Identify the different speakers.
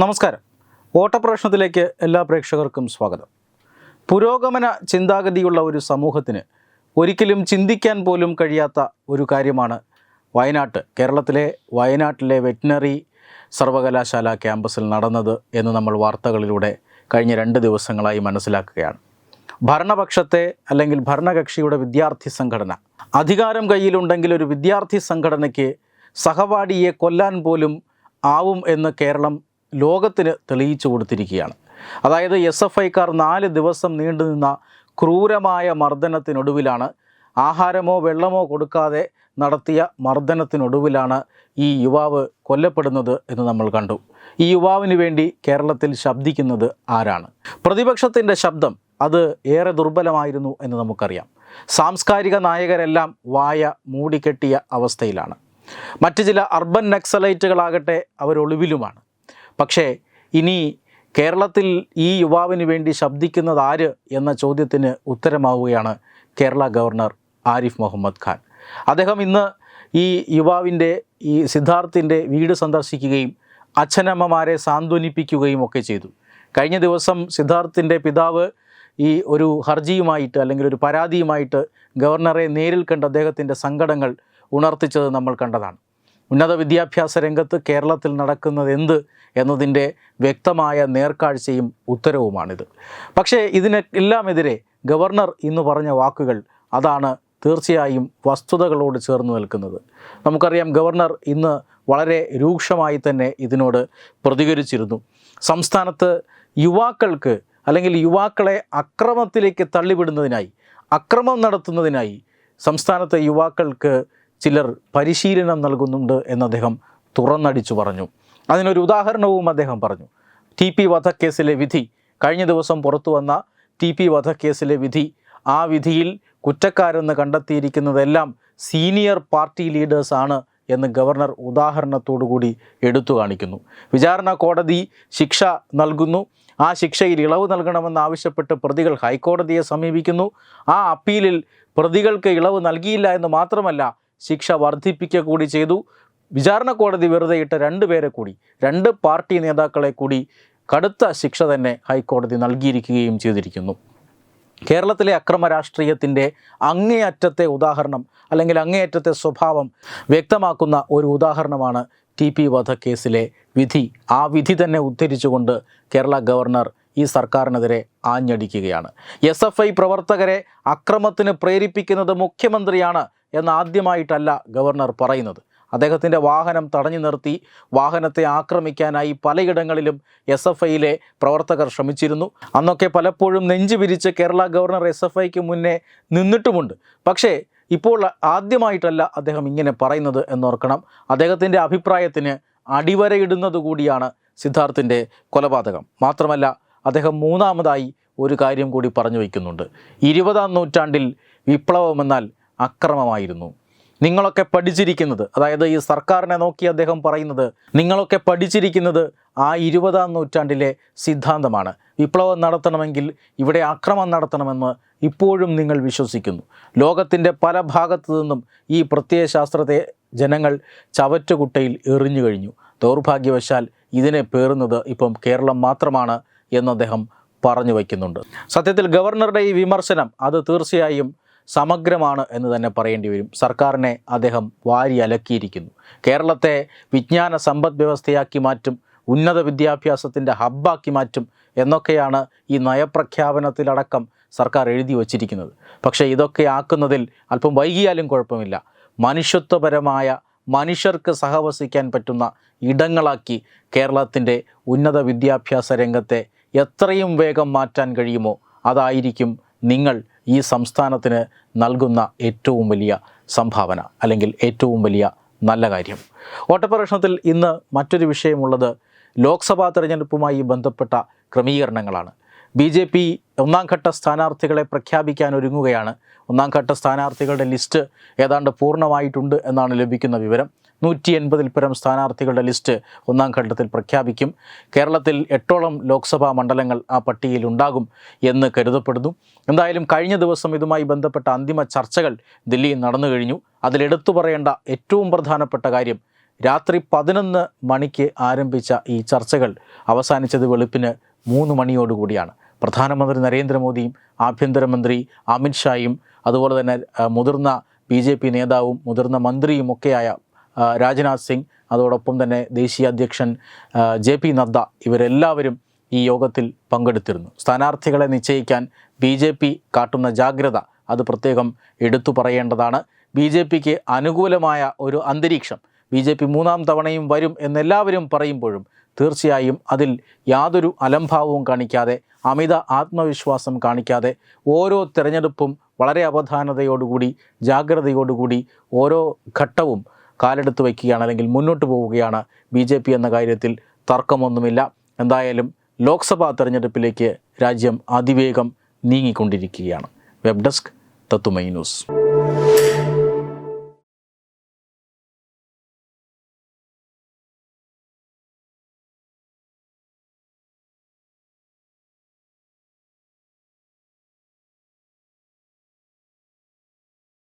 Speaker 1: നമസ്കാരം ഓട്ടപ്രശ്നത്തിലേക്ക് എല്ലാ പ്രേക്ഷകർക്കും സ്വാഗതം പുരോഗമന ചിന്താഗതിയുള്ള ഒരു സമൂഹത്തിന് ഒരിക്കലും ചിന്തിക്കാൻ പോലും കഴിയാത്ത ഒരു കാര്യമാണ് വയനാട്ട് കേരളത്തിലെ വയനാട്ടിലെ വെറ്റിനറി സർവകലാശാല ക്യാമ്പസിൽ നടന്നത് എന്ന് നമ്മൾ വാർത്തകളിലൂടെ കഴിഞ്ഞ രണ്ട് ദിവസങ്ങളായി മനസ്സിലാക്കുകയാണ് ഭരണപക്ഷത്തെ അല്ലെങ്കിൽ ഭരണകക്ഷിയുടെ വിദ്യാർത്ഥി സംഘടന അധികാരം കയ്യിലുണ്ടെങ്കിൽ ഒരു വിദ്യാർത്ഥി സംഘടനയ്ക്ക് സഹപാഠിയെ കൊല്ലാൻ പോലും ആവും എന്ന് കേരളം ലോകത്തിന് തെളിയിച്ചു കൊടുത്തിരിക്കുകയാണ് അതായത് എസ് എഫ് ഐക്കാർ നാല് ദിവസം നീണ്ടുനിന്ന ക്രൂരമായ മർദ്ദനത്തിനൊടുവിലാണ് ആഹാരമോ വെള്ളമോ കൊടുക്കാതെ നടത്തിയ മർദ്ദനത്തിനൊടുവിലാണ് ഈ യുവാവ് കൊല്ലപ്പെടുന്നത് എന്ന് നമ്മൾ കണ്ടു ഈ യുവാവിന് വേണ്ടി കേരളത്തിൽ ശബ്ദിക്കുന്നത് ആരാണ് പ്രതിപക്ഷത്തിൻ്റെ ശബ്ദം അത് ഏറെ ദുർബലമായിരുന്നു എന്ന് നമുക്കറിയാം സാംസ്കാരിക നായകരെല്ലാം വായ മൂടിക്കെട്ടിയ അവസ്ഥയിലാണ് മറ്റു ചില അർബൻ നക്സലൈറ്റുകളാകട്ടെ അവരൊളിവിലുമാണ് പക്ഷേ ഇനി കേരളത്തിൽ ഈ യുവാവിന് വേണ്ടി ശബ്ദിക്കുന്നത് ആര് എന്ന ചോദ്യത്തിന് ഉത്തരമാവുകയാണ് കേരള ഗവർണർ ആരിഫ് മുഹമ്മദ് ഖാൻ അദ്ദേഹം ഇന്ന് ഈ യുവാവിൻ്റെ ഈ സിദ്ധാർത്ഥിൻ്റെ വീട് സന്ദർശിക്കുകയും അച്ഛനമ്മമാരെ സാന്ത്വനിപ്പിക്കുകയും ഒക്കെ ചെയ്തു കഴിഞ്ഞ ദിവസം സിദ്ധാർത്ഥിൻ്റെ പിതാവ് ഈ ഒരു ഹർജിയുമായിട്ട് അല്ലെങ്കിൽ ഒരു പരാതിയുമായിട്ട് ഗവർണറെ നേരിൽ കണ്ട് അദ്ദേഹത്തിൻ്റെ സങ്കടങ്ങൾ ഉണർത്തിച്ചത് നമ്മൾ കണ്ടതാണ് ഉന്നത വിദ്യാഭ്യാസ രംഗത്ത് കേരളത്തിൽ നടക്കുന്നത് എന്ത് എന്നതിൻ്റെ വ്യക്തമായ നേർക്കാഴ്ചയും ഉത്തരവുമാണിത് പക്ഷേ ഇതിന് എല്ലാമെതിരെ ഗവർണർ ഇന്ന് പറഞ്ഞ വാക്കുകൾ അതാണ് തീർച്ചയായും വസ്തുതകളോട് ചേർന്ന് നിൽക്കുന്നത് നമുക്കറിയാം ഗവർണർ ഇന്ന് വളരെ രൂക്ഷമായി തന്നെ ഇതിനോട് പ്രതികരിച്ചിരുന്നു സംസ്ഥാനത്ത് യുവാക്കൾക്ക് അല്ലെങ്കിൽ യുവാക്കളെ അക്രമത്തിലേക്ക് തള്ളിവിടുന്നതിനായി അക്രമം നടത്തുന്നതിനായി സംസ്ഥാനത്തെ യുവാക്കൾക്ക് ചിലർ പരിശീലനം നൽകുന്നുണ്ട് എന്ന് അദ്ദേഹം തുറന്നടിച്ചു പറഞ്ഞു അതിനൊരു ഉദാഹരണവും അദ്ദേഹം പറഞ്ഞു ടി പി വധക്കേസിലെ വിധി കഴിഞ്ഞ ദിവസം പുറത്തു വന്ന ടി പി വധക്കേസിലെ വിധി ആ വിധിയിൽ കുറ്റക്കാരെന്ന് കണ്ടെത്തിയിരിക്കുന്നതെല്ലാം സീനിയർ പാർട്ടി ലീഡേഴ്സാണ് എന്ന് ഗവർണർ ഉദാഹരണത്തോടുകൂടി എടുത്തു കാണിക്കുന്നു വിചാരണ കോടതി ശിക്ഷ നൽകുന്നു ആ ശിക്ഷയിൽ ഇളവ് നൽകണമെന്ന് ആവശ്യപ്പെട്ട് പ്രതികൾ ഹൈക്കോടതിയെ സമീപിക്കുന്നു ആ അപ്പീലിൽ പ്രതികൾക്ക് ഇളവ് നൽകിയില്ല എന്ന് മാത്രമല്ല ശിക്ഷ വർദ്ധിപ്പിക്കുക കൂടി ചെയ്തു വിചാരണ കോടതി വെറുതെ ഇട്ട രണ്ട് പേരെ കൂടി രണ്ട് പാർട്ടി നേതാക്കളെ കൂടി കടുത്ത ശിക്ഷ തന്നെ ഹൈക്കോടതി നൽകിയിരിക്കുകയും ചെയ്തിരിക്കുന്നു കേരളത്തിലെ അക്രമ രാഷ്ട്രീയത്തിൻ്റെ അങ്ങേയറ്റത്തെ ഉദാഹരണം അല്ലെങ്കിൽ അങ്ങേയറ്റത്തെ സ്വഭാവം വ്യക്തമാക്കുന്ന ഒരു ഉദാഹരണമാണ് ടി പി വധക്കേസിലെ വിധി ആ വിധി തന്നെ ഉദ്ധരിച്ചുകൊണ്ട് കേരള ഗവർണർ ഈ സർക്കാരിനെതിരെ ആഞ്ഞടിക്കുകയാണ് എസ് എഫ് ഐ പ്രവർത്തകരെ അക്രമത്തിന് പ്രേരിപ്പിക്കുന്നത് മുഖ്യമന്ത്രിയാണ് എന്നാദ്യമായിട്ടല്ല ഗവർണർ പറയുന്നത് അദ്ദേഹത്തിൻ്റെ വാഹനം തടഞ്ഞു നിർത്തി വാഹനത്തെ ആക്രമിക്കാനായി പലയിടങ്ങളിലും എസ് എഫ് ഐയിലെ പ്രവർത്തകർ ശ്രമിച്ചിരുന്നു അന്നൊക്കെ പലപ്പോഴും നെഞ്ചു പിരിച്ച് കേരള ഗവർണർ എസ് എഫ് ഐക്ക് മുന്നേ നിന്നിട്ടുമുണ്ട് പക്ഷേ ഇപ്പോൾ ആദ്യമായിട്ടല്ല അദ്ദേഹം ഇങ്ങനെ പറയുന്നത് എന്നോർക്കണം അദ്ദേഹത്തിൻ്റെ അഭിപ്രായത്തിന് അടിവരയിടുന്നത് കൂടിയാണ് സിദ്ധാർത്ഥിൻ്റെ കൊലപാതകം മാത്രമല്ല അദ്ദേഹം മൂന്നാമതായി ഒരു കാര്യം കൂടി പറഞ്ഞു വയ്ക്കുന്നുണ്ട് ഇരുപതാം നൂറ്റാണ്ടിൽ വിപ്ലവമെന്നാൽ അക്രമമായിരുന്നു നിങ്ങളൊക്കെ പഠിച്ചിരിക്കുന്നത് അതായത് ഈ സർക്കാരിനെ നോക്കി അദ്ദേഹം പറയുന്നത് നിങ്ങളൊക്കെ പഠിച്ചിരിക്കുന്നത് ആ ഇരുപതാം നൂറ്റാണ്ടിലെ സിദ്ധാന്തമാണ് വിപ്ലവം നടത്തണമെങ്കിൽ ഇവിടെ ആക്രമം നടത്തണമെന്ന് ഇപ്പോഴും നിങ്ങൾ വിശ്വസിക്കുന്നു ലോകത്തിൻ്റെ പല ഭാഗത്തു നിന്നും ഈ പ്രത്യയശാസ്ത്രത്തെ ജനങ്ങൾ ചവറ്റുകുട്ടയിൽ എറിഞ്ഞു കഴിഞ്ഞു ദൗർഭാഗ്യവശാൽ ഇതിനെ പേറുന്നത് ഇപ്പം കേരളം മാത്രമാണ് എന്ന് അദ്ദേഹം പറഞ്ഞു വയ്ക്കുന്നുണ്ട് സത്യത്തിൽ ഗവർണറുടെ ഈ വിമർശനം അത് തീർച്ചയായും സമഗ്രമാണ് എന്ന് തന്നെ പറയേണ്ടി വരും സർക്കാരിനെ അദ്ദേഹം വാരി അലക്കിയിരിക്കുന്നു കേരളത്തെ വിജ്ഞാന സമ്പദ് വ്യവസ്ഥയാക്കി മാറ്റും ഉന്നത വിദ്യാഭ്യാസത്തിൻ്റെ ഹബ്ബാക്കി മാറ്റും എന്നൊക്കെയാണ് ഈ നയപ്രഖ്യാപനത്തിലടക്കം സർക്കാർ എഴുതി വച്ചിരിക്കുന്നത് പക്ഷേ ഇതൊക്കെ ആക്കുന്നതിൽ അല്പം വൈകിയാലും കുഴപ്പമില്ല മനുഷ്യത്വപരമായ മനുഷ്യർക്ക് സഹവസിക്കാൻ പറ്റുന്ന ഇടങ്ങളാക്കി കേരളത്തിൻ്റെ ഉന്നത വിദ്യാഭ്യാസ രംഗത്തെ എത്രയും വേഗം മാറ്റാൻ കഴിയുമോ അതായിരിക്കും നിങ്ങൾ ഈ സംസ്ഥാനത്തിന് നൽകുന്ന ഏറ്റവും വലിയ സംഭാവന അല്ലെങ്കിൽ ഏറ്റവും വലിയ നല്ല കാര്യം ഓട്ടപ്രശ്നത്തിൽ ഇന്ന് മറ്റൊരു വിഷയമുള്ളത് ലോക്സഭാ തെരഞ്ഞെടുപ്പുമായി ബന്ധപ്പെട്ട ക്രമീകരണങ്ങളാണ് ബി ജെ പി ഒന്നാംഘട്ട സ്ഥാനാർത്ഥികളെ പ്രഖ്യാപിക്കാൻ ഒരുങ്ങുകയാണ് ഒന്നാംഘട്ട സ്ഥാനാർത്ഥികളുടെ ലിസ്റ്റ് ഏതാണ്ട് പൂർണ്ണമായിട്ടുണ്ട് എന്നാണ് ലഭിക്കുന്ന വിവരം നൂറ്റി എൺപതിൽ പരം സ്ഥാനാർത്ഥികളുടെ ലിസ്റ്റ് ഒന്നാം ഘട്ടത്തിൽ പ്രഖ്യാപിക്കും കേരളത്തിൽ എട്ടോളം ലോക്സഭാ മണ്ഡലങ്ങൾ ആ പട്ടികയിൽ ഉണ്ടാകും എന്ന് കരുതപ്പെടുന്നു എന്തായാലും കഴിഞ്ഞ ദിവസം ഇതുമായി ബന്ധപ്പെട്ട അന്തിമ ചർച്ചകൾ ദില്ലിയിൽ നടന്നു കഴിഞ്ഞു അതിലെടുത്തു പറയേണ്ട ഏറ്റവും പ്രധാനപ്പെട്ട കാര്യം രാത്രി പതിനൊന്ന് മണിക്ക് ആരംഭിച്ച ഈ ചർച്ചകൾ അവസാനിച്ചത് വെളുപ്പിന് മൂന്ന് മണിയോടുകൂടിയാണ് പ്രധാനമന്ത്രി നരേന്ദ്രമോദിയും ആഭ്യന്തരമന്ത്രി അമിത്ഷായും അതുപോലെ തന്നെ മുതിർന്ന ബി നേതാവും മുതിർന്ന മന്ത്രിയും രാജ്നാഥ് സിംഗ് അതോടൊപ്പം തന്നെ ദേശീയ അധ്യക്ഷൻ ജെ പി നദ്ദ ഇവരെല്ലാവരും ഈ യോഗത്തിൽ പങ്കെടുത്തിരുന്നു സ്ഥാനാർത്ഥികളെ നിശ്ചയിക്കാൻ ബി ജെ പി കാട്ടുന്ന ജാഗ്രത അത് പ്രത്യേകം എടുത്തു പറയേണ്ടതാണ് ബി ജെ പിക്ക് അനുകൂലമായ ഒരു അന്തരീക്ഷം ബി ജെ പി മൂന്നാം തവണയും വരും എന്നെല്ലാവരും പറയുമ്പോഴും തീർച്ചയായും അതിൽ യാതൊരു അലംഭാവവും കാണിക്കാതെ അമിത ആത്മവിശ്വാസം കാണിക്കാതെ ഓരോ തിരഞ്ഞെടുപ്പും വളരെ അവധാനതയോടുകൂടി ജാഗ്രതയോടുകൂടി ഓരോ ഘട്ടവും കാലെടുത്ത് വയ്ക്കുകയാണ് അല്ലെങ്കിൽ മുന്നോട്ട് പോവുകയാണ് ബി ജെ പി എന്ന കാര്യത്തിൽ തർക്കമൊന്നുമില്ല എന്തായാലും ലോക്സഭാ തെരഞ്ഞെടുപ്പിലേക്ക് രാജ്യം അതിവേഗം നീങ്ങിക്കൊണ്ടിരിക്കുകയാണ് വെബ് ഡെസ്ക് തത്തുമൈ ന്യൂസ്